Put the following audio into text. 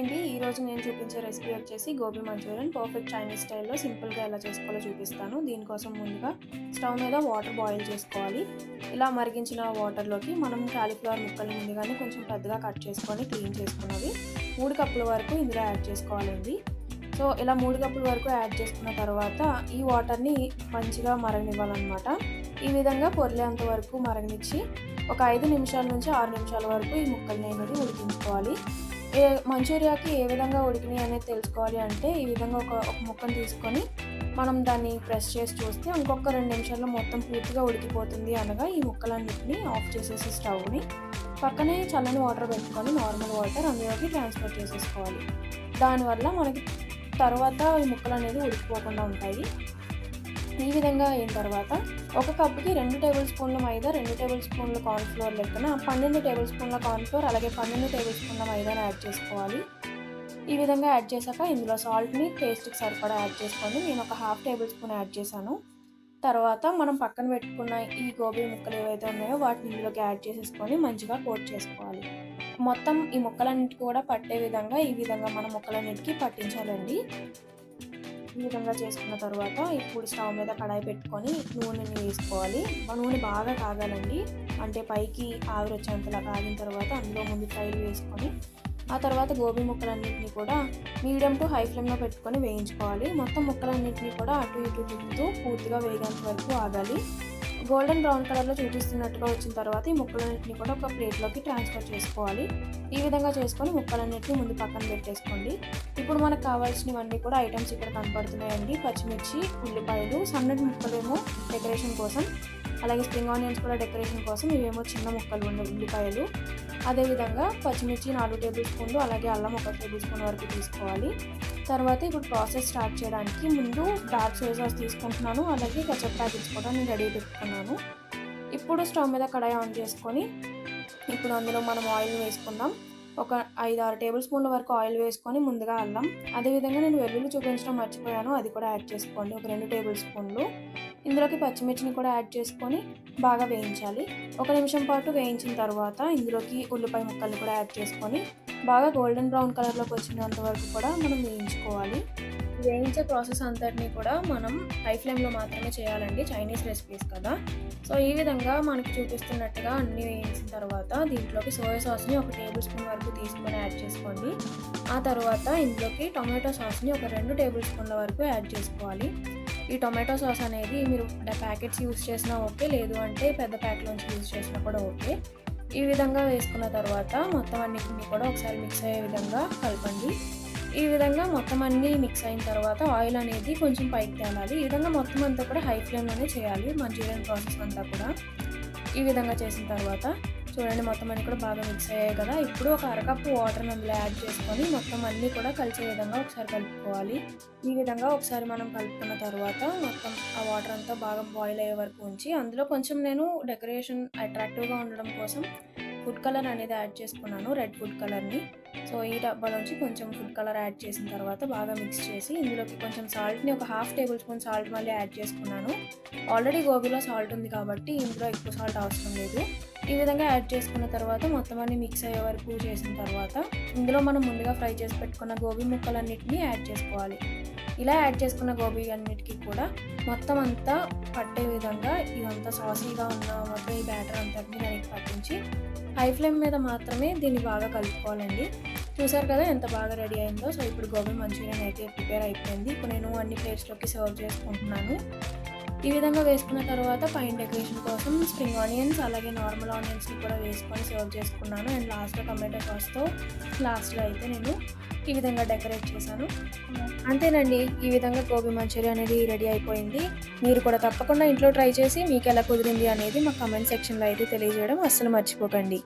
ఈరోజు నేను చూపించే రెసిపీ వచ్చేసి గోబీ మంచూరియన్. పర్ఫెక్ట్ చైనీస్ స్టైల్లో సింపుల్గా ఎలా చేసుకోవాలో చూపిస్తాను. దీనికోసం ముందుగా స్టవ్ మీద వాటర్ బాయిల్ చేసుకోవాలి. ఇలా మరిగించిన వాటర్లోకి మనం కాలీఫ్లవర్ ముక్కలు ముందుగానే కొంచెం పెద్దగా కట్ చేసుకొని క్లీన్ చేసుకున్నవి. మూడు కప్పుల వరకు ఇందులో యాడ్ చేసుకోవాలండి. సో ఇలా మూడు కప్పుల వరకు యాడ్ చేసుకున్న తర్వాత ఈ వాటర్ని మంచిగా మరగనివ్వాలన్నమాట. ఈ విధంగా పొర్లేంత వరకు మరగనిచ్చి ఒక ఐదు నిమిషాల నుంచి ఆరు నిమిషాల వరకు ఈ ముక్కల్ని అనేది ఉడికించుకోవాలి. ఏ మంచూరియాకి ఏ విధంగా ఉడికినాయి అనేది తెలుసుకోవాలి అంటే ఈ విధంగా ఒక ఒక ముక్కను తీసుకొని మనం దాన్ని ప్రెస్ చేసి చూస్తే ఇంకొక రెండు నిమిషాల్లో మొత్తం పూర్తిగా ఉడికిపోతుంది అనగా ఈ ముక్కలన్నింటినీ ఆఫ్ చేసేసి స్టవ్ని పక్కనే చల్లని వాటర్ పెట్టుకొని నార్మల్ వాటర్ అందులోకి ట్రాన్స్ఫర్ చేసేసుకోవాలి. దానివల్ల మనకి తర్వాత ఈ ముక్కలు అనేది ఉడికిపోకుండా ఉంటాయి. ఈ విధంగా అయిన తర్వాత ఒక కప్పుకి రెండు టేబుల్ స్పూన్ల మైదా రెండు టేబుల్ స్పూన్ల కార్న్ఫ్లోర్ లెక్కన పన్నెండు టేబుల్ స్పూన్ల కార్న్ఫ్లోర్ అలాగే పన్నెండు టేబుల్ స్పూన్ల మైదాని యాడ్ చేసుకోవాలి. ఈ విధంగా యాడ్ చేశాక ఇందులో సాల్ట్ని టేస్ట్కి సరిపడా యాడ్ చేసుకోండి. నేను ఒక హాఫ్ టేబుల్ స్పూన్ యాడ్ చేశాను. తర్వాత మనం పక్కన పెట్టుకున్న ఈ గోబీ ముక్కలు ఏవైతే ఉన్నాయో వాటిని ఇందులోకి యాడ్ చేసేసుకొని మంచిగా కోట్ చేసుకోవాలి. మొత్తం ఈ ముక్కలన్నిటికీ కూడా పట్టే విధంగా ఈ విధంగా మన ముక్కలన్నిటికీ పట్టించాలండి. ఈ విధంగా చేసుకున్న తర్వాత ఇప్పుడు స్టవ్ మీద కడాయి పెట్టుకొని నూనెని వేసుకోవాలి. ఆ నూనె బాగా కాగాలండి. అంటే పైకి ఆవిరి వచ్చేంతలా కాగిన తర్వాత అందులో ముందు ఫ్రైలు వేసుకొని ఆ తర్వాత గోబీ ముక్కలన్నింటినీ కూడా మీడియం టు హై ఫ్లేమ్లో పెట్టుకొని వేయించుకోవాలి. మొత్తం ముక్కలన్నింటినీ కూడా అటు ఇటు తిప్పుతూ పూర్తిగా వేగేంత వరకు ఆగాలి. గోల్డెన్ బ్రౌన్ కలర్లో చూపిస్తున్నట్టుగా వచ్చిన తర్వాత ఈ ముక్కలన్నింటినీ కూడా ఒక ప్లేట్లోకి ట్రాన్స్ఫర్ చేసుకోవాలి. ఈ విధంగా చేసుకొని ముక్కలన్నింటినీ ముందు పక్కన పెట్టేసుకోండి. ఇప్పుడు మనకు కావాల్సినవన్నీ కూడా ఐటమ్స్ ఇక్కడ కనపడుతున్నాయండి. పచ్చిమిర్చి ఉల్లిపాయలు సన్నటి ముక్కలేమో డెకరేషన్ కోసం అలాగే స్ప్రింగ్ ఆనియన్స్ కూడా డెకరేషన్ కోసం ఇవేమో చిన్న ముక్కలు ఉండే ఉల్లిపాయలు అదేవిధంగా పచ్చిమిర్చి నాలుగు టేబుల్ స్పూన్లు అలాగే అల్లం ఒక టేబుల్ స్పూన్ వరకు తీసుకోవాలి. తర్వాత ఇప్పుడు ప్రాసెస్ స్టార్ట్ చేయడానికి ముందు డార్క్ సోయా సాస్ తీసుకుంటున్నాను అలాగే కచప్ ప్యాకెట్స్ కూడా నేను రెడీ పెట్టుకున్నాను. ఇప్పుడు స్టవ్ మీద కడాయి ఆన్ చేసుకొని ఇప్పుడు అందులో మనం ఆయిల్ వేసుకుందాం. ఒక ఐదు ఆరు టేబుల్ స్పూన్ల వరకు ఆయిల్ వేసుకొని ముందుగా అల్లం. అదేవిధంగా నేను వెల్లుల్లి చూపించడం మర్చిపోయాను అది కూడా యాడ్ చేసుకోండి. ఒక రెండు టేబుల్ స్పూన్లు. ఇందులోకి పచ్చిమిర్చిని కూడా యాడ్ చేసుకొని బాగా వేయించాలి. ఒక నిమిషం పాటు వేయించిన తర్వాత ఇందులోకి ఉల్లిపాయ ముక్కల్ని కూడా యాడ్ చేసుకొని బాగా గోల్డెన్ బ్రౌన్ కలర్లోకి వచ్చినంత వరకు కూడా మనం వేయించుకోవాలి. వేయించే ప్రాసెస్ అంతటినీ కూడా మనం హై ఫ్లేమ్లో మాత్రమే చేయాలండి చైనీస్ రెసిపీస్ కదా. సో ఈ విధంగా మనకి చూపిస్తున్నట్టుగా అన్నీ వేయించిన తర్వాత దీంట్లోకి సోయా సాస్ని ఒక టేబుల్ స్పూన్ వరకు తీసుకొని యాడ్ చేసుకోండి. ఆ తర్వాత ఇందులోకి టొమాటో సాస్ని ఒక రెండు టేబుల్ స్పూన్ల వరకు యాడ్ చేసుకోవాలి. ఈ టొమాటో సాస్ అనేది మీరు ప్యాకెట్స్ యూస్ చేసినా ఓకే లేదు అంటే పెద్ద ప్యాక్లోంచి యూస్ చేసినా కూడా ఓకే. ఈ విధంగా వేసుకున్న తర్వాత మొత్తం అన్నిటిని కూడా ఒకసారి మిక్స్ అయ్యే విధంగా కలపండి. ఈ విధంగా మొత్తం అన్నీ మిక్స్ అయిన తర్వాత ఆయిల్ అనేది కొంచెం పైకి తేలాలి ఈ విధంగా మొత్తం అంతా కూడా హై ఫ్లేమ్లోనే చేయాలి మంచూరియన్ ప్రాసెస్ అంతా కూడా. ఈ విధంగా చేసిన తర్వాత చూడండి మొత్తం అన్నీ కూడా బాగా మిక్స్ అయ్యాయి కదా. ఇప్పుడు ఒక అరకప్పు వాటర్ అందులో యాడ్ చేసుకొని మొత్తం అన్నీ కూడా కలిసే విధంగా ఒకసారి కలుపుకోవాలి. ఈ విధంగా ఒకసారి మనం కలుపుకున్న తర్వాత మొత్తం ఆ వాటర్ అంతా బాగా బాయిల్ అయ్యే వరకు ఉంచి అందులో కొంచెం నేను డెకరేషన్ అట్రాక్టివ్గా ఉండడం కోసం ఫుడ్ కలర్ అనేది యాడ్ చేసుకున్నాను రెడ్ ఫుడ్ కలర్ని సో ఈ డబ్బాలోంచి కొంచెం ఫుడ్ కలర్ యాడ్ చేసిన తర్వాత బాగా మిక్స్ చేసి ఇందులోకి కొంచెం సాల్ట్ని ఒక హాఫ్ టేబుల్ స్పూన్ సాల్ట్ మళ్ళీ యాడ్ చేసుకున్నాను. ఆల్రెడీ గోబీలో సాల్ట్ ఉంది కాబట్టి ఇందులో ఎక్కువ సాల్ట్ అవసరం లేదు. ఈ విధంగా యాడ్ చేసుకున్న తర్వాత మొత్తం అన్ని మిక్స్ అయ్యే వరకు చేసిన తర్వాత ఇందులో మనం ముందుగా ఫ్రై చేసి పెట్టుకున్న గోబీ ముక్కలన్నిటిని యాడ్ చేసుకోవాలి. ఇలా యాడ్ చేసుకున్న గోబీ అన్నిటికీ కూడా మొత్తం అంతా పట్టే విధంగా ఇదంతా సాసీగా ఉన్న మొత్తం ఈ బ్యాటర్ అంతటిని దానికి పట్టించి హై ఫ్లేమ్ మీద మాత్రమే దీన్ని బాగా కలుపుకోవాలండి. చూసారు కదా ఎంత బాగా రెడీ అయిందో. సో ఇప్పుడు గోబీ మంచూరియన్ అయితే ప్రిపేర్ అయిపోయింది. ఇప్పుడు నేను అన్ని ప్లేట్స్లోకి సర్వ్ చేసుకుంటున్నాను. ఈ విధంగా వేసుకున్న తర్వాత పైన డెకరేషన్ కోసం స్ప్రింగ్ ఆనియన్స్ అలాగే నార్మల్ ఆనియన్స్ని కూడా వేసుకొని సర్వ్ చేసుకున్నాను. అండ్ లాస్ట్లో టమాటో సాస్తో లాస్ట్లో అయితే నేను ఈ విధంగా డెకరేట్ చేశాను. అంతేనండి ఈ విధంగా గోబీ మంచూరియా అనేది రెడీ అయిపోయింది. మీరు కూడా తప్పకుండా ఇంట్లో ట్రై చేసి మీకు ఎలా కుదిరింది అనేది మా కమెంట్ సెక్షన్లో అయితే తెలియజేయడం అస్సలు మర్చిపోకండి.